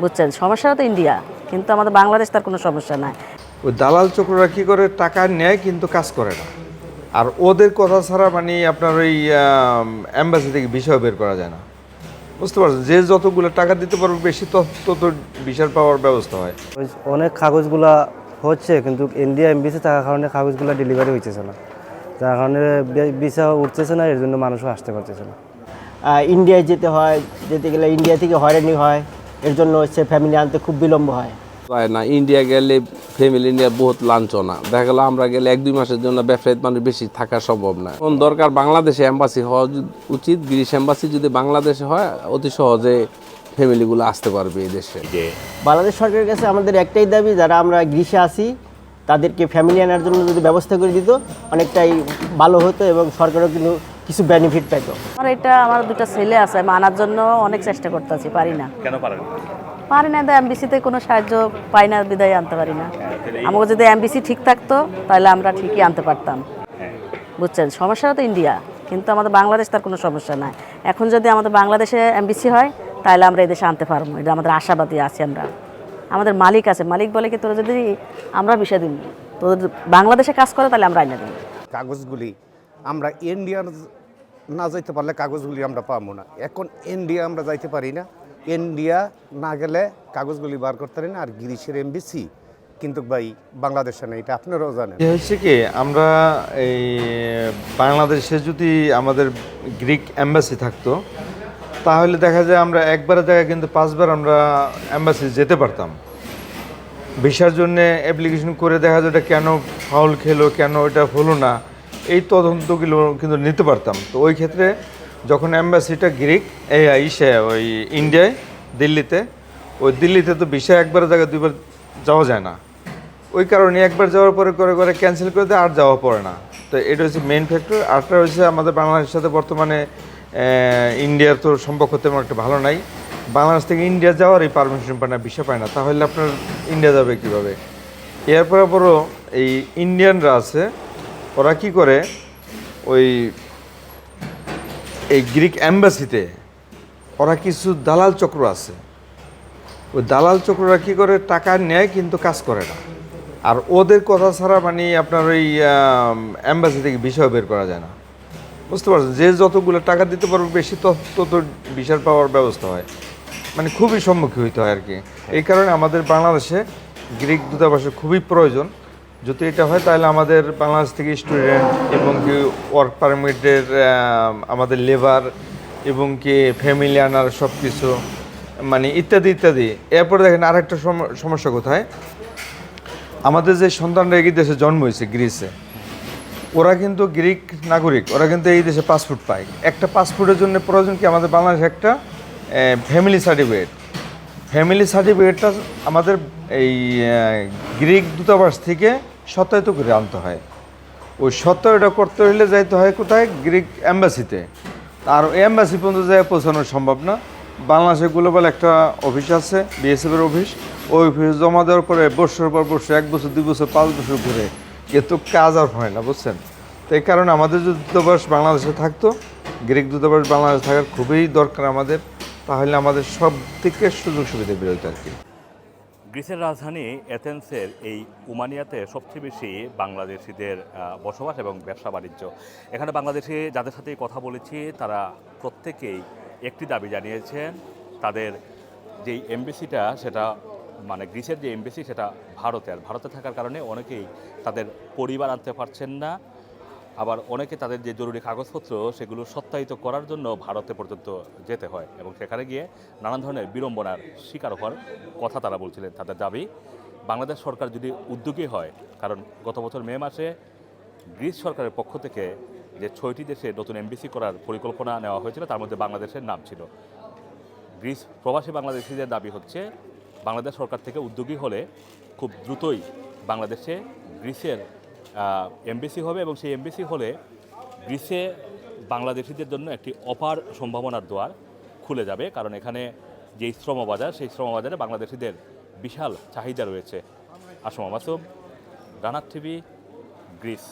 বুঝছেন? সমস্যা তো ইন্ডিয়া কিন্তু আমাদের বাংলাদেশ তার কোনো সমস্যা নাই। ওই দালাল চক্ররা কি করে? টাকা নেয় কিন্তু কাজ করে না। আর ওদের কথা ছাড়া মানে আপনার ওই অ্যাম্বাসি থেকে বিষয় বের করা যায় না। বুঝতে পারছেন? যে যতগুলো টাকা দিতে পারবে বেশি তত তত বিষয় পাওয়ার ব্যবস্থা হয়। ওই অনেক কাগজগুলা হচ্ছে কিন্তু ইন্ডিয়া এমবিসি থাকার কারণে কাগজগুলো ডেলিভারি হইতেছে না। যার কারণে ভিসা উঠতেছে না এর জন্য মানুষও আসতে পারতেছে না। ইন্ডিয়ায় যেতে হয় যেতে গেলে ইন্ডিয়া থেকে হয়রানি হয়। এর জন্য হচ্ছে ফ্যামিলি আনতে খুব বিলম্ব হয়। হয় না ইন্ডিয়া গেলে ফ্যামিলি নিয়ে বহুত লাঞ্ছনা। দেখা গেলো আমরা গেলে এক দুই মাসের জন্য ব্যবসায়িক মানুষ বেশি থাকা সম্ভব না। কোন দরকার বাংলাদেশে এম্বাসি হওয়া উচিত গ্রিস এম্বাসি যদি বাংলাদেশে হয় অতি সহজে ফ্যামিলিগুলো আসতে পারবে এই দেশে। বাংলাদেশ সরকারের কাছে আমাদের একটাই দাবি যারা আমরা গ্রীষ্মে আসি তাদেরকে ফ্যামিলি আনার জন্য যদি ব্যবস্থা করে দিত অনেকটাই ভালো হতো এবং সরকারও কিন্তু কিছু বেনিফিট পাইতো। আমার এটা আমার দুটো ছেলে আছে আমি আনার জন্য অনেক চেষ্টা করতেছি পারি না। কেন পারেন? পারি না এমবিসিতে কোনো সাহায্য পাই না বিদায় আনতে পারি না। আমাকে যদি এমবিসি ঠিক থাকতো তাহলে আমরা ঠিকই আনতে পারতাম। বুঝছেন? সমস্যা তো ইন্ডিয়া কিন্তু আমাদের বাংলাদেশ তার কোনো সমস্যা নাই। এখন যদি আমাদের বাংলাদেশে এমবিসি হয় তাহলে আমরা এই দেশে আনতে পারব। এটা আমাদের আশাবাদী আছি আমরা। আমাদের মালিক আছে মালিক বলে কি তোরা যদি আমরা বিষয় দিন তোদের বাংলাদেশে কাজ করে তাহলে আমরা আইনা দিই। কাগজগুলি আমরা ইন্ডিয়া না যাইতে পারলে কাগজগুলি আমরা পাবো না। এখন ইন্ডিয়া আমরা যাইতে পারি না। ইন্ডিয়া না গেলে কাগজগুলি বার করতে পারি না, আর গ্রিসের এমবিসি কিন্তু ভাই, বাংলাদেশে নেই, এটা আপনারাও জানেন। হচ্ছে কি, আমরা এই বাংলাদেশে যদি আমাদের গ্রিক অ্যাম্বাসি থাকতো, তাহলে দেখা যায় আমরা একবারের জায়গায় কিন্তু পাঁচবার আমরা অ্যাম্বাসি যেতে পারতাম। ভিসার জন্য অ্যাপ্লিকেশন করে দেখা যায় এটা কেন ফাউল খেলো, কেন এটা হলো না। এই তদন্তগুলো কিন্তু নিতে পারতাম। তো ওই ক্ষেত্রে যখন অ্যাম্বাসিটা গ্রিক ইসে ওই ইন্ডিয়ায়, দিল্লিতে, ওই দিল্লিতে তো ভিসা একবার জায়গায় দুইবার যাওয়া যায় না। ওই কারণে একবার যাওয়ার পরে করে করে ক্যান্সেল করে দেয়, আর যাওয়া পড়ে না। তো এটা হচ্ছে মেইন ফ্যাক্টর আরটা হচ্ছে আমাদের বাংলাদেশের সাথে বর্তমানে ইন্ডিয়ার তো সম্পর্ক তেমন একটা ভালো নাই। বাংলাদেশ থেকে ইন্ডিয়া যাওয়ার এই পারমিশন পায় না ভিসা পায় না। তাহলে আপনার ইন্ডিয়া যাবে কীভাবে? এরপরে বড় এই ইন্ডিয়ানরা আছে ওরা কি করে? ওই এই গ্রিক অ্যাম্বাসিতে ওরা কিছু দালাল চক্র আছে। ওই দালাল চক্ররা কী করে? টাকা নেয় কিন্তু কাজ করে না। আর ওদের কথা ছাড়া মানে আপনার ওই অ্যাম্বাসি থেকে বিষয় বের করা যায় না। বুঝতে পারছেন? যে যতগুলো টাকা দিতে পারবে, বেশি তত বিষয় পাওয়ার ব্যবস্থা হয়। মানে খুবই সম্মুখীন হইতে হয় আর কি। এই কারণে আমাদের বাংলাদেশে গ্রিক দূতাবাসের খুবই প্রয়োজন। যদি এটা হয়, তাহলে আমাদের বাংলাদেশ থেকে স্টুডেন্ট এবং কি ওয়ার্ক পারমিটের আমাদের লেবার এবং কি ফ্যামিলি আনার সব কিছু মানে ইত্যাদি ইত্যাদি। এরপরে দেখেন আরেকটা সম- সমস্যা কোথায়? আমাদের যে সন্তানরা এই দেশে জন্ম হয়েছে, গ্রিসে, ওরা কিন্তু গ্রিক নাগরিক, ওরা কিন্তু এই দেশে পাসপোর্ট পায়। একটা পাসপোর্টের জন্য প্রয়োজন কি আমাদের বাংলাদেশে একটা ফ্যামিলি সার্টিফিকেট ফ্যামিলি সার্টিফিকেটটা আমাদের এই গ্রিক দূতাবাস থেকে সত্যায়িত করে আনতে হয়। ওই সত্যায়টা করতে হলে যাইতে হয় কোথায়? গ্রিক অ্যাম্বাসিতে আর অ্যাম্বাসি পর্যন্ত যায় পৌঁছানো সম্ভব না। বাংলাদেশে গ্লোবাল একটা অফিস আছে বিএসএফের অফিস। ওই অফিস জমা দেওয়ার পরে বছর পর বছর এক বছর, দুই বছর, পাঁচ বছর ঘুরে কিন্তু কাজ আর হয় না, বুঝছেন? তো এই কারণে আমাদের যদি দূতাবাস বাংলাদেশে থাকতো, গ্রিক দূতাবাস বাংলাদেশে থাকার খুবই দরকার আমাদের। তাহলে আমাদের সব থেকে সুযোগ সুবিধা বেরোতো আর কি? গ্রিসের রাজধানী এথেন্সের এই উমানিয়াতে সবচেয়ে বেশি বাংলাদেশিদের বসবাস এবং ব্যবসা বাণিজ্য। এখানে বাংলাদেশি যাদের সাথে কথা বলেছি, তারা প্রত্যেকেই একটি দাবি জানিয়েছেন, তাদের যেই এমবিসিটা সেটা মানে গ্রিসের যে এমবিসি সেটা ভারতে আর ভারতে থাকার কারণে অনেকেই তাদের পরিবার আনতে পারছেন না। আবার অনেকে তাদের যে জরুরি কাগজপত্র সেগুলো সত্যায়িত করার জন্য ভারতে পর্যন্ত যেতে হয় এবং সেখানে গিয়ে নানান ধরনের বিড়ম্বনার শিকার হওয়ার কথা তারা বলছিলেন, তাদের দাবি, বাংলাদেশ সরকার যদি উদ্যোগী হয়, কারণ গত বছর মে মাসে গ্রিস সরকারের পক্ষ থেকে যে ছয়টি দেশে নতুন এমবিসি করার পরিকল্পনা নেওয়া হয়েছিল, তার মধ্যে বাংলাদেশের নাম ছিল। গ্রিস প্রবাসী বাংলাদেশিদের দাবি হচ্ছে, বাংলাদেশ সরকার থেকে উদ্যোগী হলে খুব দ্রুতই বাংলাদেশে গ্রিসের এমবিসি হবে এবং সেই এমবিসি হলে গ্রিসে বাংলাদেশিদের জন্য একটি অপার সম্ভাবনার দ্বার খুলে যাবে। কারণ এখানে যেই শ্রমবাজার, সেই শ্রমবাজারে বাংলাদেশিদের বিশাল চাহিদা রয়েছে। আসমা মাসুম রানার টিভি, গ্রিস।